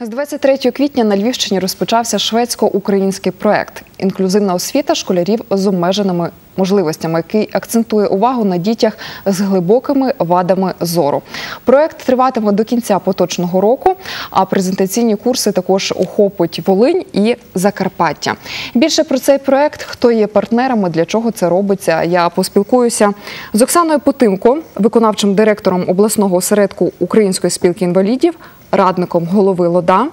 З 23 квітня на Львівщині розпочався шведсько-український проект інклюзивна освіта школярів з обмеженими можливостями, який акцентує увагу на дітях з глибокими вадами зору. Проект триватиме до кінця поточного року, а презентаційні курси також охопить Волинь і Закарпаття. Більше про цей проект, хто є партнерами, для чого це робиться. Я поспілкуюся з Оксаною Потимко, виконавчим директором обласного осередку Української спілки інвалідів радником голови ЛОДА,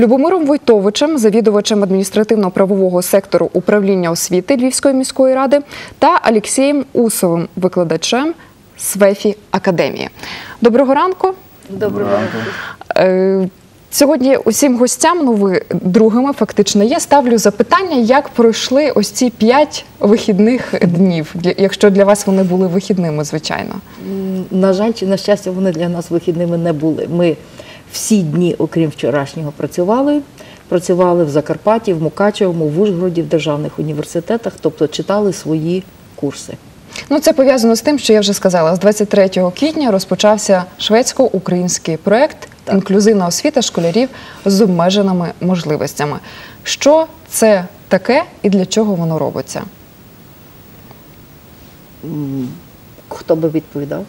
Любомиром Войтовичем, завідувачем адміністративно-правового сектору управління освіти Львівської міської ради та Алексієм Усовим, викладачем СВЕФІ Академії. Доброго ранку. Доброго ранку. Е, Сьогодні усім гостям, ну ви другими фактично є. Ставлю запитання, як пройшли ось ці п'ять вихідних днів, якщо для вас вони були вихідними, звичайно. На жаль, чи на щастя, вони для нас вихідними не були. Ми всі дні, окрім вчорашнього, працювали. Працювали в Закарпатті, в Мукачевому, в Ужгороді, в державних університетах, тобто читали свої курси. Ну, це пов'язано з тим, що я вже сказала. З 23 квітня розпочався шведсько-український проект інклюзивна освіта школярів з обмеженими можливостями. Що це таке і для чого воно робиться? Хто би відповідав?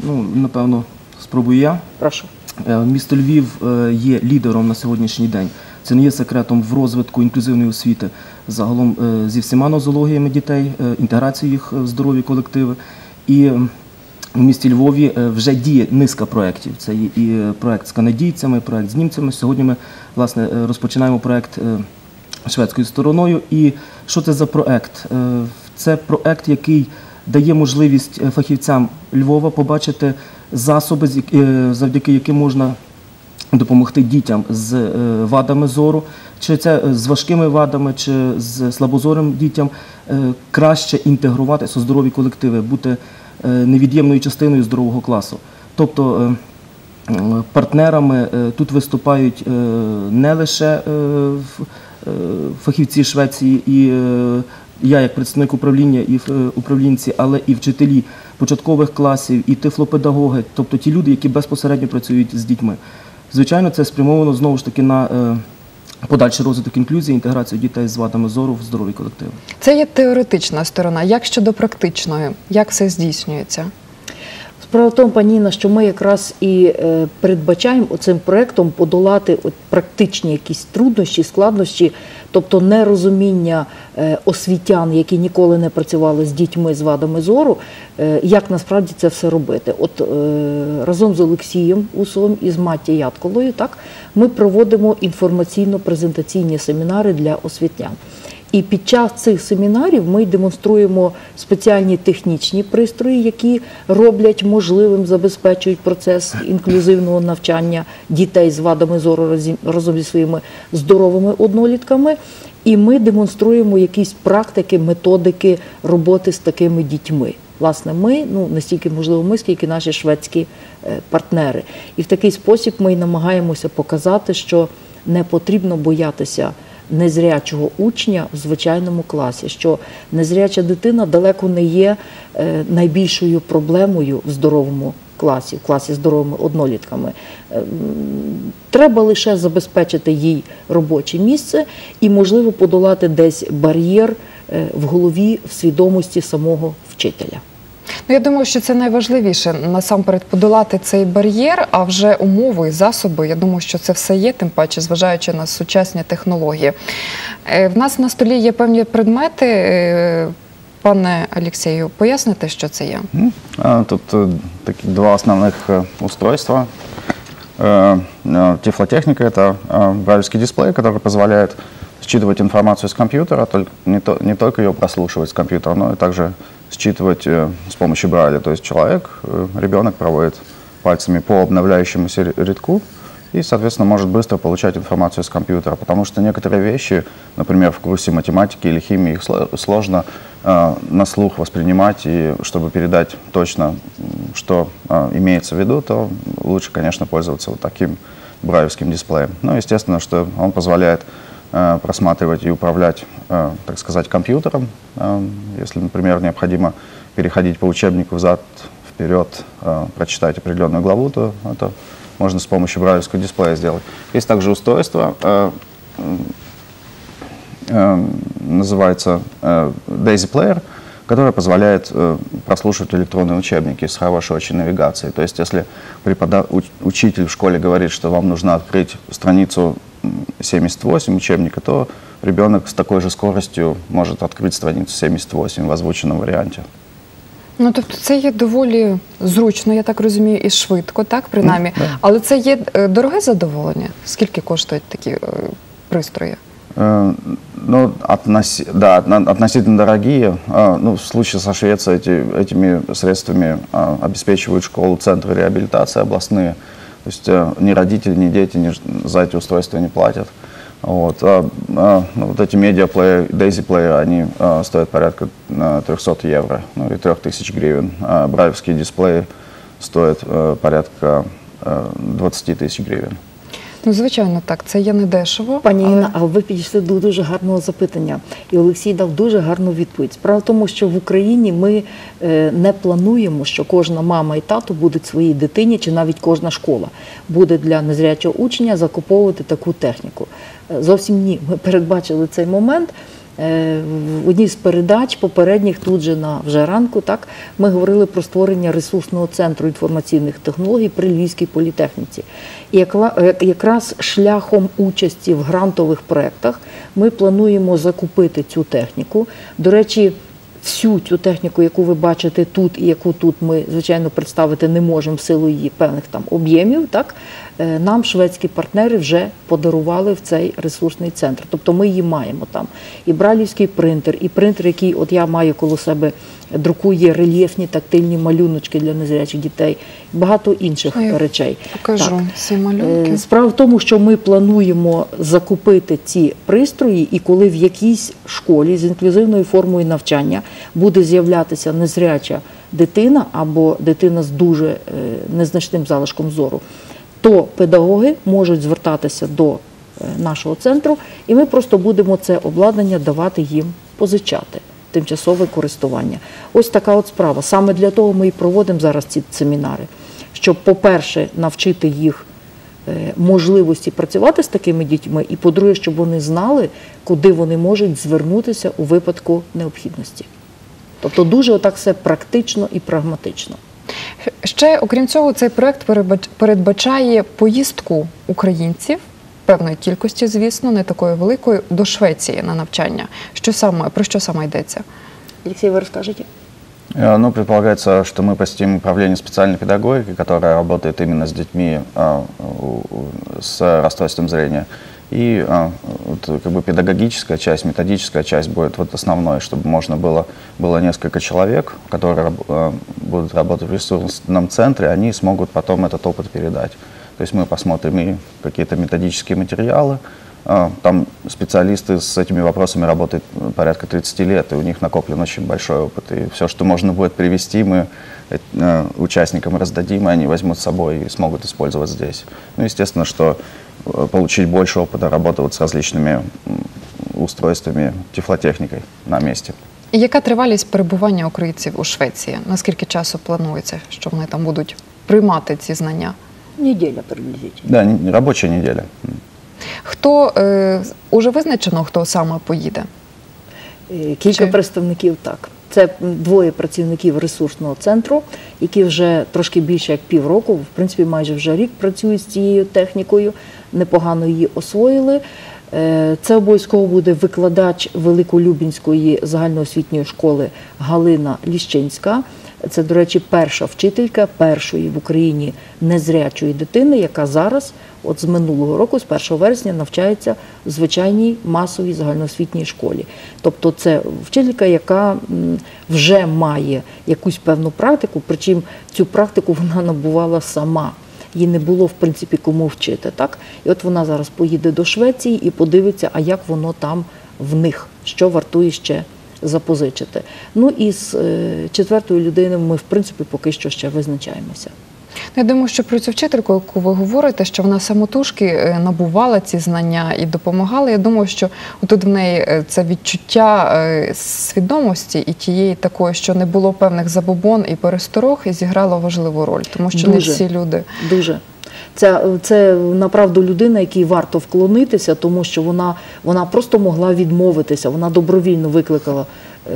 Ну, напевно, спробую я. Прошу. Е, Місто Львів е, є лідером на сьогоднішній день. Це не є секретом в розвитку інклюзивної освіти загалом е, зі всіма нозологіями дітей, інтеграцією їх в здорові колективи. І у місті Львові вже діє низка проєктів. Це є і проєкт з канадійцями, проєкт з німцями. Сьогодні ми власне розпочинаємо проєкт шведською стороною. І що це за проект? Е, Це проект, який дає можливість фахівцям Львова побачити засоби, е, завдяки яким можна допомогти дітям з е, вадами зору, чи це е, з важкими вадами, чи з слабозорим дітям краще інтегруватися у здорові колективи, бути невід'ємною частиною здорового класу. Тобто партнерами тут виступають не лише фахівці Швеції і я як представник управління і управлінці, але і вчителі початкових класів, і тифлопедагоги, тобто ті люди, які безпосередньо працюють з дітьми. Звичайно, це спрямовано знову ж таки на е, подальший розвиток інклюзії, інтеграцію дітей з вадами зору в здорові колективи. Це є теоретична сторона. Як щодо практичної, як все здійснюється? Справа в тому, пані Інна, що ми якраз і е, передбачаємо цим проектом подолати от практичні якісь труднощі, складнощі, тобто нерозуміння е, освітян, які ніколи не працювали з дітьми з вадами зору, е, як насправді це все робити. От разом з Олексієм Усовим і з Маття Ятколою, так ми проводимо інформаційно-презентаційні семінари для освітян. І під час цих семінарів ми демонструємо спеціальні технічні пристрої, які роблять можливим, забезпечують процес інклюзивного навчання дітей з вадами зору разом зі своїми здоровими однолітками. І ми демонструємо якісь практики, методики роботи з такими дітьми. Власне, ми, ну не стільки можливо, ми, скільки наші шведські е, партнери. І в такий спосіб ми намагаємося показати, що не потрібно боятися незрячого учня в звичайному класі, що незряча дитина далеко не є е, найбільшою проблемою в здоровому класі, в класі здоровими однолітками. Е, Треба лише забезпечити їй робоче місце і, можливо, подолати десь бар'єр е, в голові, в свідомості самого вчителя. Ну, я думаю, що це найважливіше насамперед подолати цей бар'єр, а вже умови і засоби. Я думаю, що це все є, тим паче, зважаючи на сучасні технології. Е, В нас на столі є певні предмети. Е, Пане Олексію, поясните, що це є? М, а, Тут э, таки два основных э, устройства. Э, э, Тифлотехника – это э, брайлевский дисплей, который позволяет считывать информацию с компьютера, только, не, то- не только ее прослушивать с компьютера, но и также считывать э, с помощью Брайля. То есть человек, э, ребенок проводит пальцами по обновляющемуся рядку и, соответственно, может быстро получать информацию с компьютера. Потому что некоторые вещи, например, в курсе математики или химии, их сло- сложно э, на слух воспринимать, и чтобы передать точно, что имеется в виду, то лучше, конечно, пользоваться вот таким брайлевским дисплеем. Ну, естественно, что он позволяет просматривать и управлять, э, так сказать, компьютером. Э, Если, например, необходимо переходить по учебнику взад, вперед, э, прочитать определенную главу, то это можно с помощью брайлевского дисплея сделать. Есть также устройство, э, э, называется э, Daisy Player, которое позволяет э, прослушивать электронные учебники с хорошей очень навигацией. То есть, если препода- уч- учитель в школе говорит, что вам нужно открыть страницу 78 учебника, то ребенок с такой же скоростью может открыть страницу 78 в озвученном варианте. Ну тобто це є доволі зручно, я так розумію, і швидко, так принаймні. Але це є е, дороге задоволення. Скільки коштують такі е, пристрої? Э, Ну, относи- да, отно- относительно дорогие. А, Ну, в случае со Швецией эти, этими средствами а, обеспечивают школы, центры реабилитации областные. То есть э, ни родители, ни дети ни за эти устройства не платят. Вот. А, а, ну, вот эти медиаплееры, Player, они а, стоят порядка а, 300 евро, ну или 3000 гривен. А брайлевские дисплеи стоят э, порядка э, 20 тысяч гривен. Ну, звичайно, так, це є недешево. Пані але- Інна, а ви підійшли до дуже гарного запитання, і Олексій дав дуже гарну відповідь. Справа в тому, що в Україні ми е, не плануємо, що кожна мама і тато будуть своїй дитині, чи навіть кожна школа буде для незрячого учня закуповувати таку техніку. Е, Зовсім ні. Ми передбачили цей момент. Е, В одній з передач попередніх тут же на вже ранку, так ми говорили про створення ресурсного центру інформаційних технологій при Львівській політехніці. І е, якраз шляхом участі в грантових проєктах ми плануємо закупити цю техніку. До речі, всю цю техніку, яку ви бачите тут, і яку тут ми, звичайно, представити не можемо в силу її певних там об'ємів, так нам шведські партнери вже подарували в цей ресурсний центр. Тобто ми її маємо там. І бралівський принтер, і принтер, який от я маю коло себе, друкує рельєфні тактильні малюночки для незрячих дітей, багато інших я речей. Покажу Так. ці малюнки. Е, Справа в тому, що ми плануємо закупити ці пристрої, і коли в якійсь школі з інклюзивною формою навчання буде з'являтися незряча дитина або дитина з дуже е, незначним залишком зору, то педагоги можуть звертатися до е, нашого центру, і ми просто будемо це обладнання давати їм позичати. Тимчасове користування. Ось така от справа. Саме для того ми і проводимо зараз ці семінари, щоб, по-перше, навчити їх е, можливості працювати з такими дітьми, і по-друге, щоб вони знали, куди вони можуть звернутися у випадку необхідності. Тобто дуже отак все практично і прагматично. Ще, окрім цього, цей проект передбачає поїздку українців. Певної кількості, звісно, не такої великої, до Швеції на навчання. Що саме про що саме йдеться? Олексій, ви розкажете? Э, Ну, предполагается, что мы посетим управление специальной педагогики, которое работает именно с детьми а, у- у- с расстройством зрения. И а, вот, как бы педагогическая часть, методическая часть будет вот основной, чтобы можно было, было несколько человек, которые а, будут работать в ресурсном центре, они смогут потом этот опыт передать. То есть мы посмотрим и какие-то методические материалы, а, Там специалисты с этими вопросами работают э, порядка 30 лет, и у них накоплен очень большой опыт. И все, что можно будет привести, мы э, участникам раздадим, и они возьмут с собой и смогут использовать здесь. Ну, естественно, что э, получить больше опыта работы вот с различными м, устройствами, тифлотехникой на месте. І яка тривалість перебування українців у Швеції? Наскільки часу планується, що вони там будуть приймати ці знання? Неділя приблизительно. Да, не- рабочая неделя. М. Хто е, уже визначено, хто саме поїде? Е, Кілька Чи- представників так. Це двоє працівників ресурсного центру, які вже трошки більше як півроку, в принципі, майже вже рік працюють з цією технікою, непогано її освоїли. Е, Це обов'язково буде викладач Великолюбінської загальноосвітньої школи Галина Ліщинська. Це, до речі, перша вчителька першої в Україні незрячої дитини, яка зараз, от з минулого року, з 1 вересня, навчається в звичайній масовій загальноосвітній школі. Тобто, це вчителька, яка вже має якусь певну практику, причому цю практику вона набувала сама. Їй не було в принципі кому вчити. Так? І от вона зараз поїде до Швеції і подивиться, а як воно там в них, що вартує ще запозичити. Ну і з е, четвертою людиною ми, в принципі, поки що ще визначаємося. Ну, Я думаю, що про цю вчительку, яку ви говорите, що вона самотужки е, набувала ці знання і допомагала. Я думаю, що тут в неї е, це відчуття свідомості і тієї такої, що не було певних забобон і пересторог, і зіграло важливу роль, тому що не всі люди. Дуже. Це, це направду людина, якій варто вклонитися, тому що вона, вона просто могла відмовитися. Вона добровільно викликала.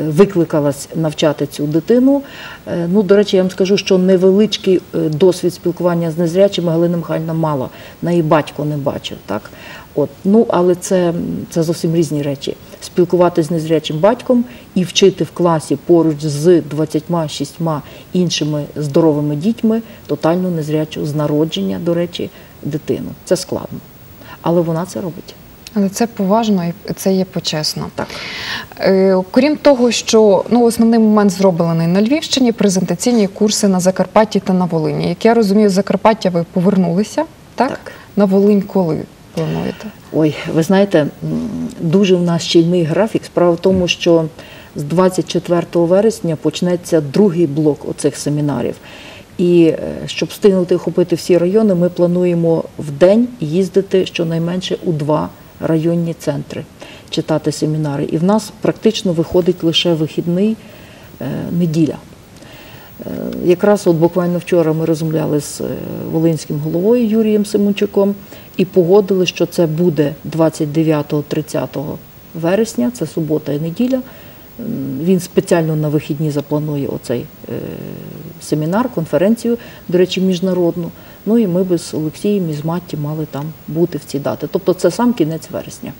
Викликалась навчати цю дитину. Е, Ну, до речі, я вам скажу, що невеличкий е, досвід спілкування з незрячими Галина Михайлівна мала. На її батько не бачив. Так? От. Ну, але це, це зовсім різні речі. Спілкуватися з незрячим батьком і вчити в класі поруч з 26 іншими здоровими дітьми тотально незрячу з народження, до речі, дитину. Це складно. Але вона це робить. Але це поважно і це є почесно. Так. Е, Крім того, що ну, основний момент зроблений на Львівщині, презентаційні курси на Закарпатті та на Волині. Як я розумію, з Закарпаття ви повернулися, так? Так. На Волинь коли плануєте? Ой, ви знаєте, дуже в нас щільний графік. Справа в тому, що з 24 вересня почнеться другий блок оцих семінарів. І е, щоб встигнути охопити всі райони, ми плануємо в день їздити щонайменше у два районні центри, читати семінари. І в нас практично виходить лише вихідний е, неділя. Е, Якраз от буквально вчора ми розмовляли з е, волинським головою Юрієм Симончуком і погодили, що це буде 29-30 вересня, це субота і неділя. Він спеціально на вихідні запланує оцей семінар, конференцію, до речі, міжнародну. Ну і ми би з Олексієм і з Матті мали там бути в ці дати. Тобто це сам кінець вересня.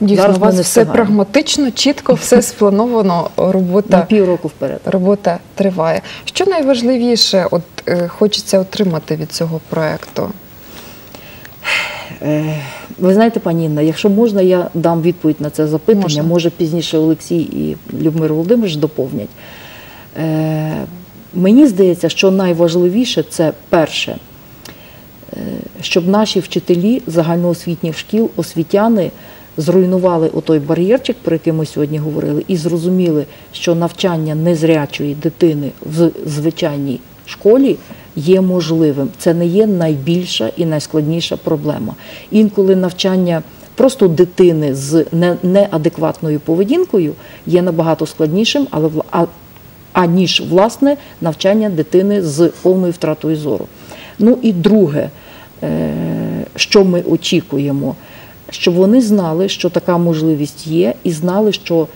Дійсно, Зараз у вас все прагматично, чітко, все сплановано, На робота, півроку вперед. робота триває. Що найважливіше от, е, хочеться отримати від цього проєкту? Е, Ви знаєте, пані Інна, якщо можна, я дам відповідь на це запитання. Можна. Може пізніше Олексій і Любмир Володимирович доповнять. Е, Мені здається, що найважливіше це перше, щоб наші вчителі загальноосвітніх шкіл, освітяни зруйнували отой бар'єрчик, про який ми сьогодні говорили, і зрозуміли, що навчання незрячої дитини в звичайній школі є можливим. Це не є найбільша і найскладніша проблема. Інколи навчання просто дитини з не- неадекватною поведінкою є набагато складнішим, але аніж власне навчання дитини з повною втратою зору. Ну і друге, е, що ми очікуємо, щоб вони знали, що така можливість є, і знали, що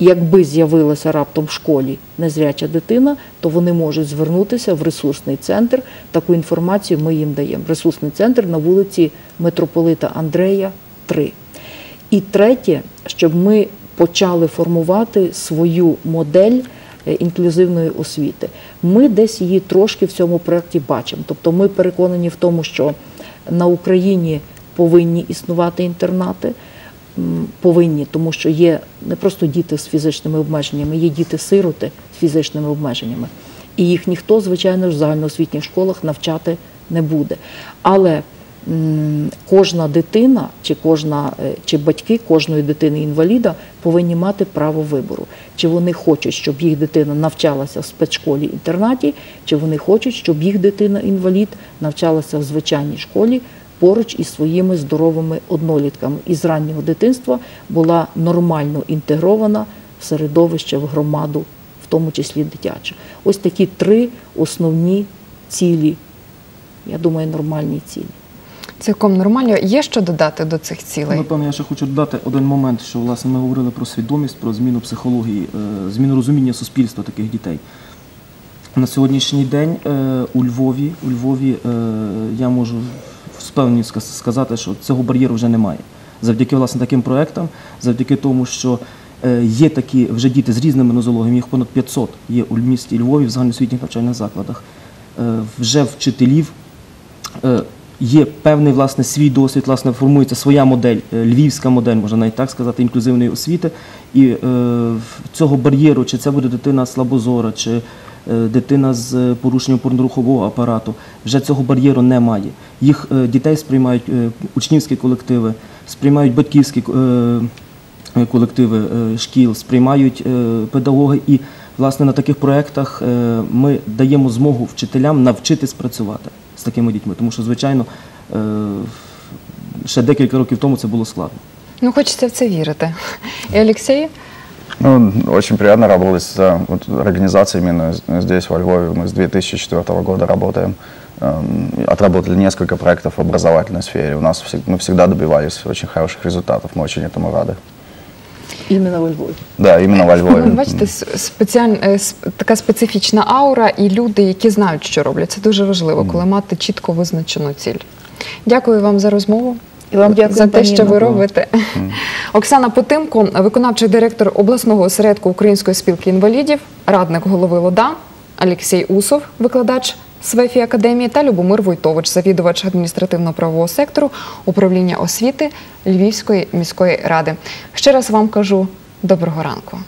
якби з'явилася раптом в школі незряча дитина, то вони можуть звернутися в ресурсний центр. Таку інформацію ми їм даємо. Ресурсний центр на вулиці Митрополита Андрея, 3. І третє, щоб ми почали формувати свою модель інклюзивної освіти. Ми десь її трошки в цьому проєкті бачимо. Тобто ми переконані в тому, що на Україні повинні існувати інтернати. Повинні, тому що є не просто діти з фізичними обмеженнями, є діти-сироти з фізичними обмеженнями. І їх ніхто, звичайно в загальноосвітніх школах навчати не буде. Але кожна дитина чи кожна е, чи батьки кожної дитини інваліда повинні мати право вибору, чи вони хочуть, щоб їх дитина навчалася в спецшколі інтернаті, чи вони хочуть, щоб їх дитина інвалід навчалася в звичайній школі поруч із своїми здоровими однолітками і з раннього дитинства була нормально інтегрована в середовище, в громаду, в тому числі дитячу. Ось такі три основні цілі. Я думаю, нормальні цілі. Цілком нормально. Є що додати до цих цілей? Напевно, я ще хочу додати один момент, що власне ми говорили про свідомість, про зміну психології, е, зміну розуміння суспільства таких дітей. На сьогоднішній день е, у Львові, у Львові е, я можу з впевненістю сказати, що цього бар'єру вже немає. Завдяки власне таким проектам, завдяки тому, що є такі вже діти з різними нозологіями, їх понад 500 є у місті Львові в загальноосвітніх навчальних закладах. Вже вчителів є певний власне свій досвід, власне, формується своя модель, е, львівська модель, можна навіть так сказати, інклюзивної освіти. І е, цього бар'єру, чи це буде дитина слабозора, чи е, дитина з е, порушенням опорно-рухового апарату, вже цього бар'єру немає. Їх дітей сприймають учнівські колективи, сприймають батьківські колективи шкіл, сприймають педагоги. І власне на таких проєктах ми даємо змогу вчителям навчитись працювати з такими дітьми, тому що, звичайно, е, ще декілька років тому це було складно. Ну, хочеться в це вірити. І Олексій? Ну, очень приятно работать с э, вот, организацией именно з- здесь, во Львове. Мы с 2004 года работаем эм, отработали несколько проектов в образовательной сфере. У нас всег- мы всегда добивались очень хороших результатов, мы очень этому рады. Іменно во Львові. Да, именно во Львове. Ну, бачите, спеціаль... е, така специфічна аура і люди, які знають, що роблять. Це дуже важливо, коли мати чітко визначену ціль. Дякую вам за розмову. І вам дякую, за те, що ви робите. Оксана Потимко, виконавчий директор обласного осередку Української спілки інвалідів, радник голови ЛОДА, Олексій Усов, викладач СВЕФІ Академії та Любомир Войтович, завідувач адміністративно-правового сектору управління освіти Львівської міської ради. Ще раз вам кажу доброго ранку.